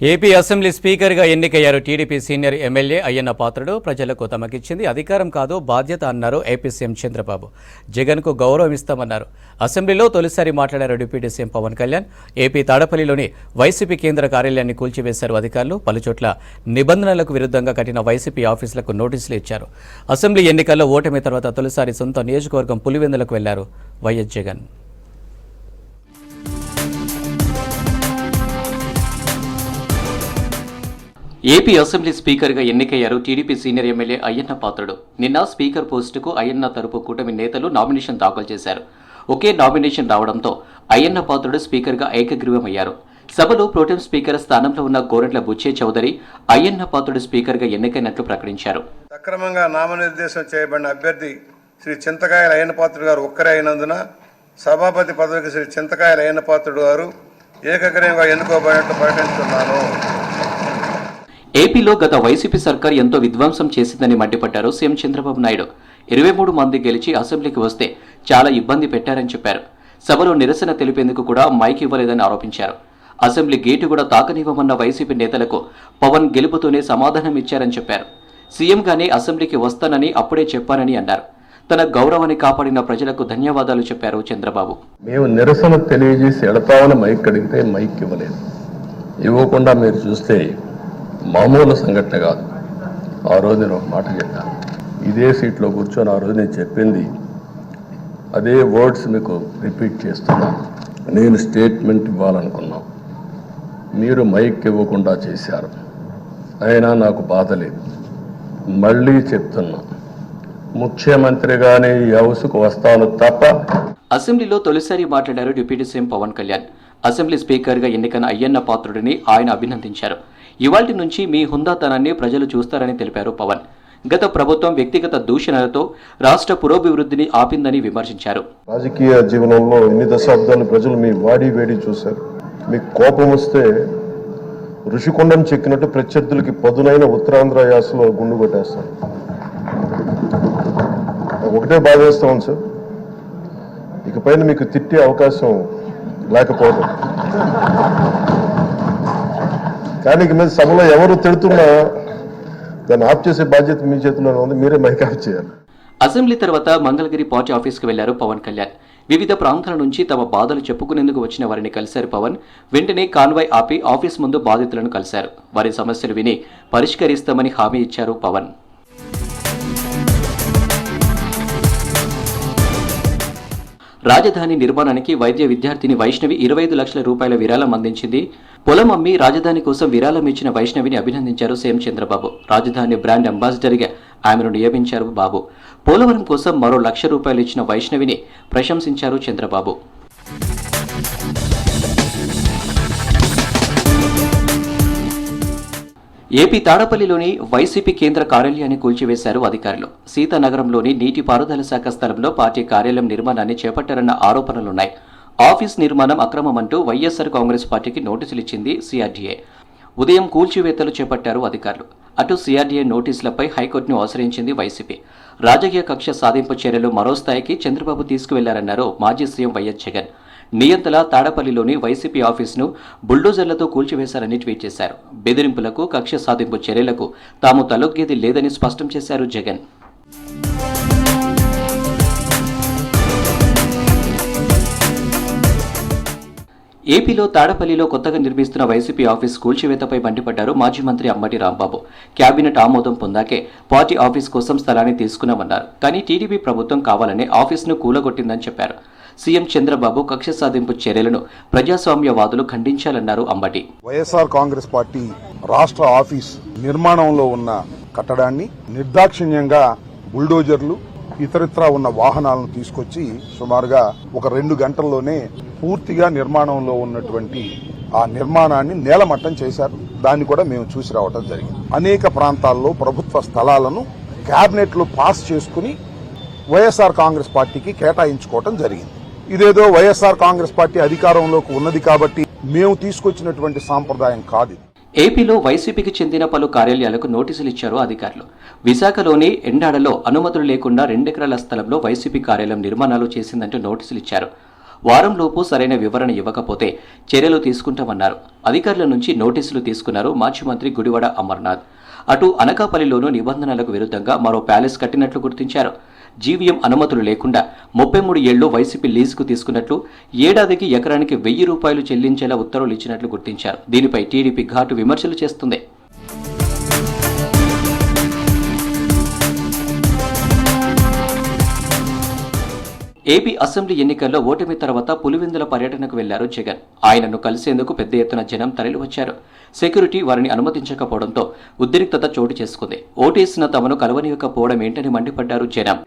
AP assembly స్పీకర్గా ఎన్నికయ్యారు TDP senior MLA Ayyanna Patrudu. ప్రజలకు తమకిచ్చింది అధికారం కాదు బాధ్యత అన్నారు ఏపీ సీఎం చంద్రబాబు. జగన్కు గౌరవం ఇస్తామన్నారు. అసెంబ్లీలో తొలిసారి మాట్లాడారు deputy CM Pawan Kalyan. AP తాడపల్లిలోని YCP కేంద్ర కార్యాలయాన్ని కూల్చివేశారు అధికారులు. పలుచోట్ల నిబంధనలకు విరుద్ధంగా కట్టిన వైసీపీ ఆఫీసులకు నోటీసులు ఇచ్చారు. అసెంబ్లీ ఎన్నికల్లో ఓటమి తర్వాత తొలిసారి సొంత నియోజకవర్గం పులివెందులకు వెళ్ళారు వైఎస్ జగన్. ఏపీ అసెంబ్లీ స్పీకర్గా ఎన్నికయ్యారు TDP senior MLA Ayyanna Patrudu. నిన్న స్పీకర్ పోస్టుకు అయ్యన్న తరపు కూటమి నేతలు నామినేషన్ దాఖలు చేశారు. ఒకే నామినేషన్ రావడంతో అయ్యన్న పాత్రుడు స్పీకర్గా ఏకగ్రీవమయ్యారు. సభలో ప్రోటెం స్పీకర్ స్థానంలో ఉన్న గోరెట్ల బుచ్చే చౌదరి అయ్యన్న పాత్రుడు స్పీకర్గా ఎన్నికైనట్లు ప్రకటించారు. సక్రమంగా నామనిర్దేశం చేయబడిన అభ్యర్థి శ్రీ చింతకాయల అయ్యనపాత్రుడు గారు ఒక్కరే అయినందున సభాపతి పదవికి శ్రీ చింతకాయల అయ్యనపాత్రుడు గారు ఏకగ్రీవంగా ఎన్నుకోబడినట్లు ప్రకటిస్తున్నాను. ఏపీలో గత వైసీపీ సర్కార్ ఎంతో విధ్వంసం చేసిందని మండిపడ్డారు సీఎం చంద్రబాబు నాయుడు. ఇరవై మూడు మంది గెలిచి అసెంబ్లీకి వస్తే చాలా ఇబ్బంది పెట్టారని చెప్పారు. సభలో నిరసన తెలిపేందుకు కూడా మైక్ ఇవ్వలేదని ఆరోపించారు. అసెంబ్లీ గేటు కూడా తాకనివ్వమన్న వైసీపీ నేతలకు పవన్ గెలుపుతోనే సమాధానం ఇచ్చారని చెప్పారు. సీఎంగానే అసెంబ్లీకి వస్తానని అప్పుడే చెప్పానని అన్నారు. తన గౌరవాన్ని కాపాడిన ప్రజలకు ధన్యవాదాలు చెప్పారు చంద్రబాబు. మేము నిరసన తెలియజేసి ఎడతామని మైక్ అడిగితే మైక్ ఇవ్వలేదు. ఇవ్వకుండా మీరు చూస్తే మామూలు సంఘటన కాదు. ఆ రోజు నేను ఒక మాట చెప్పాను ఇదే సీట్లో కూర్చొని ఆ రోజు నేను చెప్పింది అదే వర్డ్స్ మీకు రిపీట్ చేస్తున్నాను నేను స్టేట్మెంట్ ఇవ్వాలనుకున్నాం. మీరు మైక్ ఇవ్వకుండా చేశారు. అయినా నాకు బాధ లేదు. మళ్ళీ చెప్తున్నా. ముఖ్యమంత్రిగానే ఈ హౌస్కు వస్తాను తప్ప అసెంబ్లీలో తొలిసారి మాట్లాడారు deputy CM Pawan Kalyan. Assembly స్పీకర్గా ఎన్నికైన అయ్యన్న పాత్రుడిని ఆయన అభినందించారు. ఇవాల్టి నుంచి మీ హుందాతనాన్ని ప్రజలు చూస్తారని తెలిపారు పవన్. గత ప్రభుత్వం వ్యక్తిగత దూషణలతో రాష్ట్ర పురోభివృద్ధిని ఆపిందని విమర్శించారు. రాజకీయ జీవనంలో ఎన్ని దశాబ్దాలు ప్రజలు మీ వాడి వేడి చూశారు? మీకు కోపం వస్తే ఋషికొండం చెక్కినట్టు ప్రత్యర్థులకి పదునైన ఉత్తరాంధ్ర యాసలో గుండు కొట్టేస్తారు. ఒకటే బాధ వేస్తాం సార్. ఇకపైన మీకు తిట్టే అవకాశం లేకపోవడం. కానీ ఇక మీద సభలో ఎవరు తిడుతున్నా దాన్ని ఆఫ్ చేసే బాధ్యత మీ చేతిలోనే ఉంది మీరే మైక్ ఆఫ్ చేయాలి. అసెంబ్లీ తర్వాత మంగళగిరి పార్టీ ఆఫీస్కు వెళ్ళారు పవన్ కళ్యాణ్. వివిధ ప్రాంతాల నుంచి తమ బాధలు చెప్పుకునేందుకు వచ్చిన వారిని కలిశారు పవన్. వెంటనే కాన్వాయ్ ఆపి ఆఫీస్ ముందు బాధితులను కలిశారు. వారి సమస్యలు విని పరిష్కరిస్తామని హామీ ఇచ్చారు పవన్. రాజధాని నిర్మాణానికి వైద్య విద్యార్థిని వైష్ణవి ఇరవై ఐదు లక్షల రూపాయల విరాళం అందించింది. పొలం అమ్మి రాజధాని కోసం విరాళం ఇచ్చిన వైష్ణవిని అభినందించారు సీఎం చంద్రబాబు. రాజధాని బ్రాండ్ అంబాసిడర్గా ఆమెను నియమించారు బాబు. పోలవరం కోసం మరో లక్ష రూపాయలు ఇచ్చిన వైష్ణవిని ప్రశంసించారు చంద్రబాబు. ఏపీ తాడపల్లిలోని వైసీపీ కేంద్ర కార్యాలయాన్ని కూల్చివేశారు అధికారులు. సీతానగరంలోని నీటిపారుదల శాఖ స్థలంలో పార్టీ కార్యాలయం నిర్మాణాన్ని చేపట్టారన్న ఆరోపణలున్నాయి. ఆఫీస్ నిర్మాణం అక్రమమంటూ వైఎస్సార్ కాంగ్రెస్ పార్టీకి నోటీసులు ఇచ్చింది సిఆర్డీఏ. ఉదయం కూల్చివేతలు చేపట్టారు అధికారులు. అటు సిఆర్డీఏ నోటీసులపై హైకోర్టును ఆశ్రయించింది వైసీపీ. రాజకీయ కక్ష సాధింపు చర్యలు మరో స్థాయికి చంద్రబాబు తీసుకువెళ్ళారన్నారు మాజీ సీఎం వైఎస్ జగన్. నియంతలా తాడపల్లిలోని వైసీపీ ఆఫీసును బుల్డోజర్లతో కూల్చివేశారని ట్వీట్ చేశారు. బెదిరింపులకు కక్ష సాధింపు చర్యలకు తాము తలొగ్గేది లేదని స్పష్టం చేశారు జగన్. ఏపీలో తాడపల్లిలో కొత్తగా నిర్మిస్తున్న వైసీపీ ఆఫీస్ కూల్చివేతపై మండిపడ్డారు మాజీ మంత్రి అమ్మటి రాంబాబు. కేబినెట్ ఆమోదం పొందాకే పార్టీ ఆఫీస్ కోసం స్థలాన్ని తీసుకున్నామన్నారు. కానీ టీడీపీ ప్రభుత్వం కావాలనే ఆఫీసును కూలగొట్టిందని చెప్పారు. సీఎం చంద్రబాబు కక్ష సాధింపు చర్యలను ప్రజాస్వామ్యవాదులు ఖండించాలన్నారు అంబటి. వైఎస్ఆర్ కాంగ్రెస్ పార్టీ రాష్ట్ర ఆఫీస్ నిర్మాణంలో ఉన్న కట్టడాన్ని నిర్దాక్షిణ్యంగా బుల్డోజర్లు ఇతరత్రా ఉన్న వాహనాలను తీసుకొచ్చి సుమారుగా ఒక రెండు గంటల్లోనే పూర్తిగా నిర్మాణంలో ఉన్నటువంటి ఆ నిర్మాణాన్ని నేలమట్టం చేశారు. దాన్ని కూడా మేము చూసి రావడం జరిగింది. అనేక ప్రాంతాల్లో ప్రభుత్వ స్థలాలను క్యాబినెట్లు పాస్ చేసుకుని వైఎస్ఆర్ కాంగ్రెస్ పార్టీకి కేటాయించుకోవటం జరిగింది. ఇదేదో వైఎస్ఆర్ కాంగ్రెస్ పార్టీ అధికారంలోకి ఉన్నది కాబట్టి మేము తీసుకొచ్చినటువంటి సాంప్రదాయం కాదు ఏపీలో వైసీపీకి చెందిన పలు కార్యాలయాలకు నోటీసులు ఇచ్చారు అధికారులు. విశాఖలోని ఎండాడలో అనుమతులు లేకుండా రెండెకరాల స్థలంలో వైసీపీ కార్యాలయం నిర్మాణాలు చేసిందంటూ నోటీసులు ఇచ్చారు. వారంలోపు సరైన వివరణ ఇవ్వకపోతే చర్యలు తీసుకుంటామన్నారు. అధికారుల నుంచి నోటీసులు తీసుకున్నారు మాజీ మంత్రి గుడివాడ అమర్నాథ్. అటు అనకాపల్లిలోనూ నిబంధనలకు విరుద్ధంగా మరో ప్యాలెస్ కట్టినట్లు గుర్తించారు. జీవీఎం అనుమతులు లేకుండా ముప్పై మూడు ఏళ్ళు వైసీపీ లీజుకు తీసుకున్నట్లు ఏడాదికి ఎకరానికి వెయ్యి రూపాయలు చెల్లించేలా ఉత్తర్వులు ఇచ్చినట్లు గుర్తించారు. దీనిపై టీడీపీ ఘాటు విమర్శలు చేస్తుంది. ఏపీ అసెంబ్లీ ఎన్నికల్లో ఓటమి తర్వాత పులివెందుల పర్యటనకు వెళ్ళారు జగన్. ఆయనను కలిసేందుకు పెద్ద ఎత్తున జనం తరలివచ్చారు. సెక్యూరిటీ వారిని అనుమతించకపోవడంతో ఉద్రిక్తత చోటు చేసుకుంది. ఓటేసిన తమను కలవనీయకపోవడం ఏంటని మండిపడ్డారు జనం.